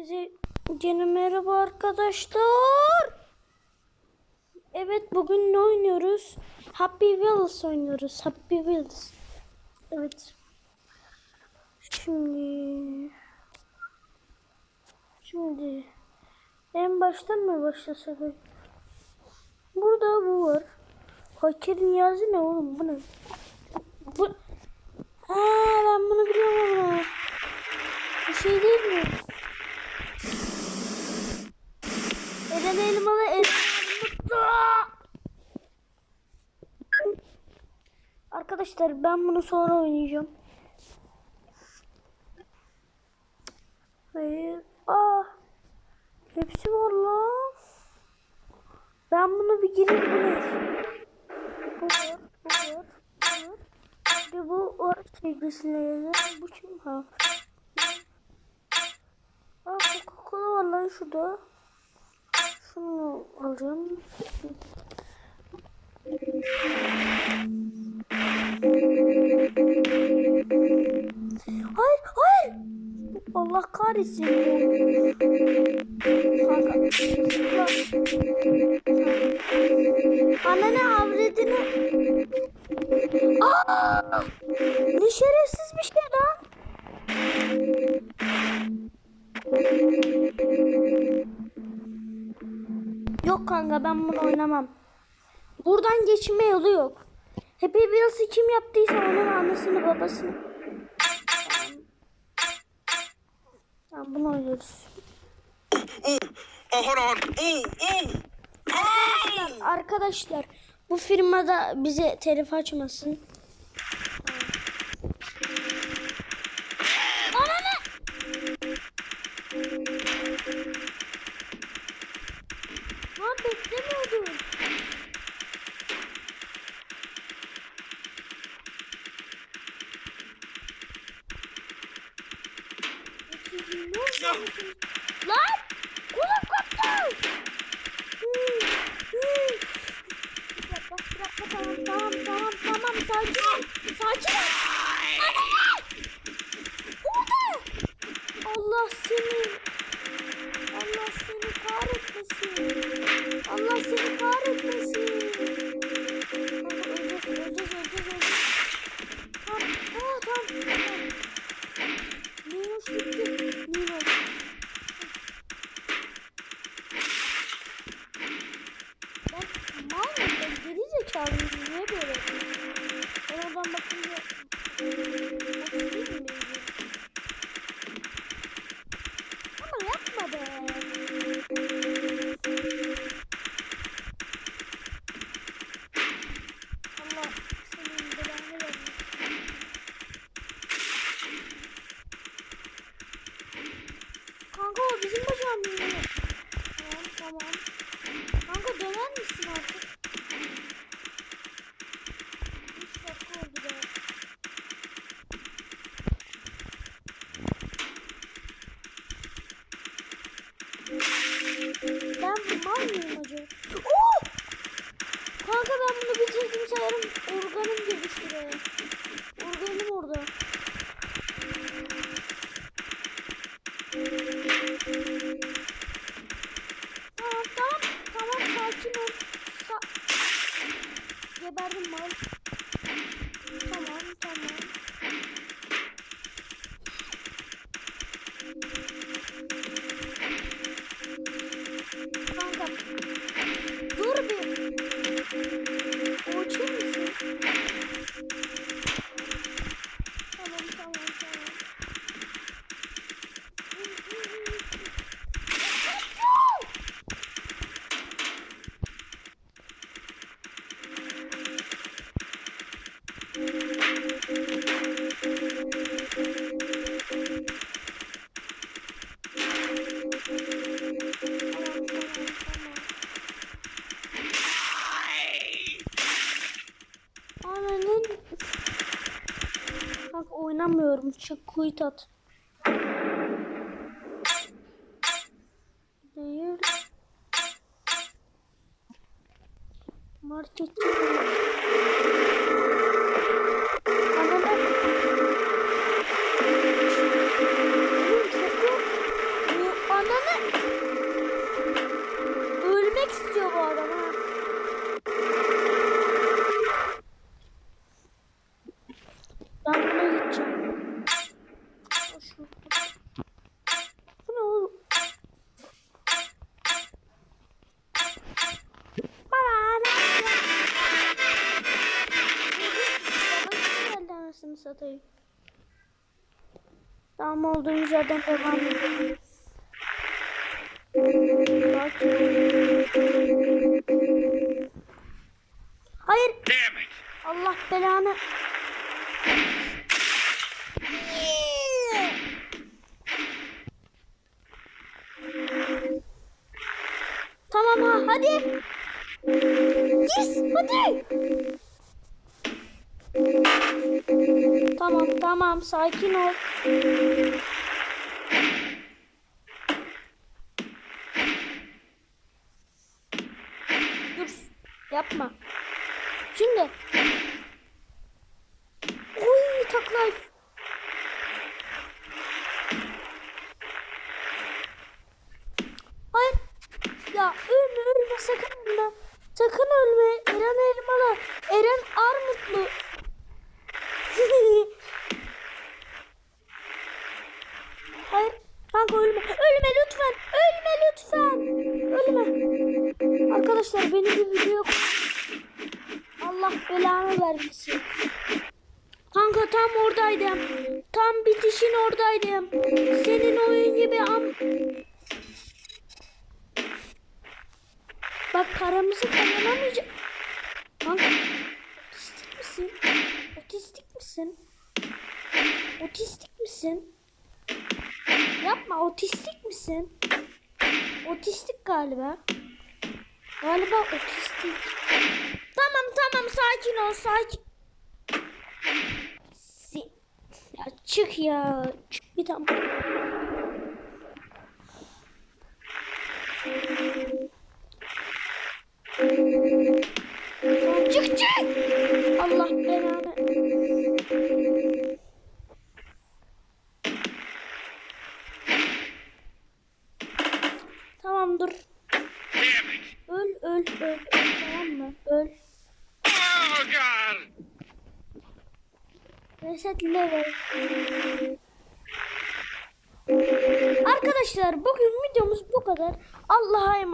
Herkese yeni merhaba arkadaşlar. Evet bugün ne oynuyoruz? Happy Wheels oynuyoruz. Happy Wheels. Evet. Şimdi Şimdi en baştan mı başlasak? Burada bu var. Fakir Niyazi ne oğlum bu ne? Bu Ha ben bunu biliyorum ama. Bu şey değil mi? Eren elmalı mutlu. Arkadaşlar ben bunu sonra oynayacağım. Hayır. Aa. Hepsi var lan. Ben bunu bir gireyim bu ne? Bu var, bu var, bu var. Bir bu var sevgilisiyle. Bu kim ha? Aa Coca-Cola var lan şurada. Şunu alacağım. Hayır, hayır. Allah kahretsin. Kanka. Anne avredini. Aa! Ne şerefsiz bir şey lan. Kanka ben bunu oynamam. Buradan geçme yolu yok. Happy Wheels'ı kim yaptıysa onun annesini babasını. Tamam. Bunu oynuyoruz. Arkadaşlar bu firmada bize telif açmasın. Lan! Kulak koptu! Hı, hı. Bir dakika, bir dakika, tamam, tamam, tamam, tamam, sakin ol, sakin ol. Anne! Burada! Allah seni, Allah seni kahretmesin. Allah seni kahretmesin. Kanka oynamıyorum. Çık quit at. Değil. Marketçi. Satayım. Tamam olduğumuz yerden devam edelim. Hayır. Allah belanı. Tamam ha hadi. Yes hadi. Tamam tamam sakin ol. Dur yapma. Şimdi. Oy taklay. Video Allah belanı vermesin. Kanka tam oradaydım. Tam bitişin oradaydım. Senin oyun gibi am... Bak paramızı kazanamayacak. Kanka otistik misin? Otistik misin? Otistik misin? Yapma otistik misin? Otistik galiba. Galiba otistik. Tamam tamam sakin ol sakin. Ya çık ya. Çık bir. Tamam, Öl öl tamam mı? Öl. Oh, God! Reset level. Arkadaşlar bugün videomuz bu kadar. Allah'a emanet.